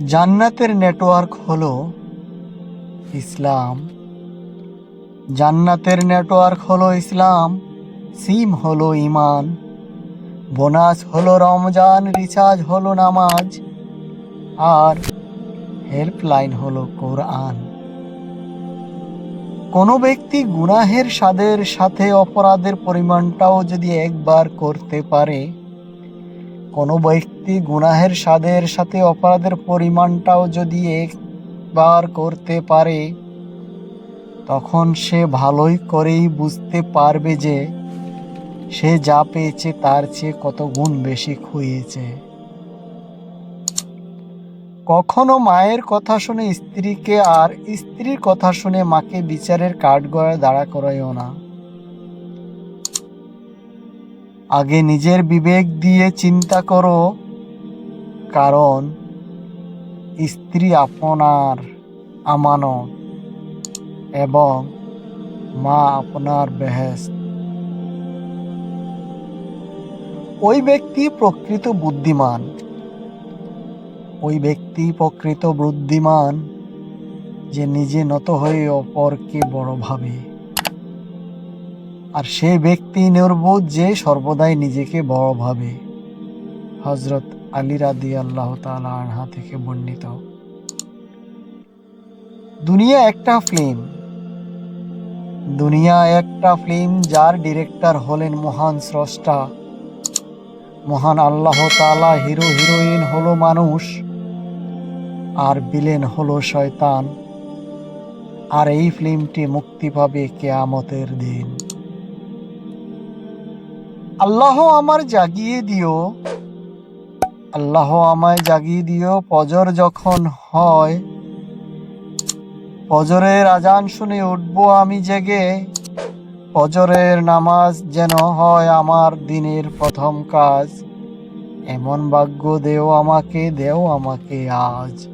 জান্নাতের নেটওয়ার্ক হলো ইসলাম। জান্নাতের নেটওয়ার্ক হলো ইসলাম সিম হলো ইমান বোনাস হলো রমজান রিচার্জ হলো নামাজ, আর হেল্পলাইন হলো কোরআন। কোনো ব্যক্তি গুনাহের স্বাদের সাথে অপরাধের পরিমাণটাও যদি একবার করতে পারে কোনো ব্যক্তি গুনাহের স্বাদের সাথে অপরাধের পরিমাণটাও যদি একবার করতে পারে, তখন সে ভালোই করেই বুঝতে পারবে যে সে যা পেয়েছে তার চেয়ে কত গুণ বেশি খুইয়েছে কখনো মায়ের কথা শুনে স্ত্রীকে আর স্ত্রীর কথা শুনে মাকে বিচারের কাঠগড়ায় দাঁড়া করাইও না। আগে নিজের বিবেক দিয়ে চিন্তা করো, কারণ স্ত্রী আপনার আমানত এবং মা আপনার বেহেস্ত ওই ব্যক্তি প্রকৃত বুদ্ধিমান। ওই ব্যক্তি প্রকৃত বুদ্ধিমান যে নিজে নত হয়ে অপরকে বড় ভাবে। আর সে ব্যক্তি নির্বোধ যে সর্বদাই নিজেকে বড় ভাবে। হজরত আলী রাদি আল্লাহ তালা আনহা থেকে বর্ণিত। দুনিয়া একটা ফিল্ম দুনিয়া একটা ফিল্ম যার ডিরেক্টর হলেন মহান স্রষ্টা। মহান আল্লাহ তালা হিরো হিরোইন হলো মানুষ, আর বিলেন হলো শয়তান। আর এই ফিল্মটি মুক্তি পাবে কেয়ামতের দিন। আল্লাহ আমার জাগিয়ে দিও। আল্লাহ আমায় জাগিয়ে দিও। পজর যখন হয় পজরের আজান শুনে উঠব আমি জেগে। পজরের নামাজ যেন হয় আমার দিনের প্রথম কাজ। এমন ভাগ্য দেও আমাকে দেও আমাকে আজ।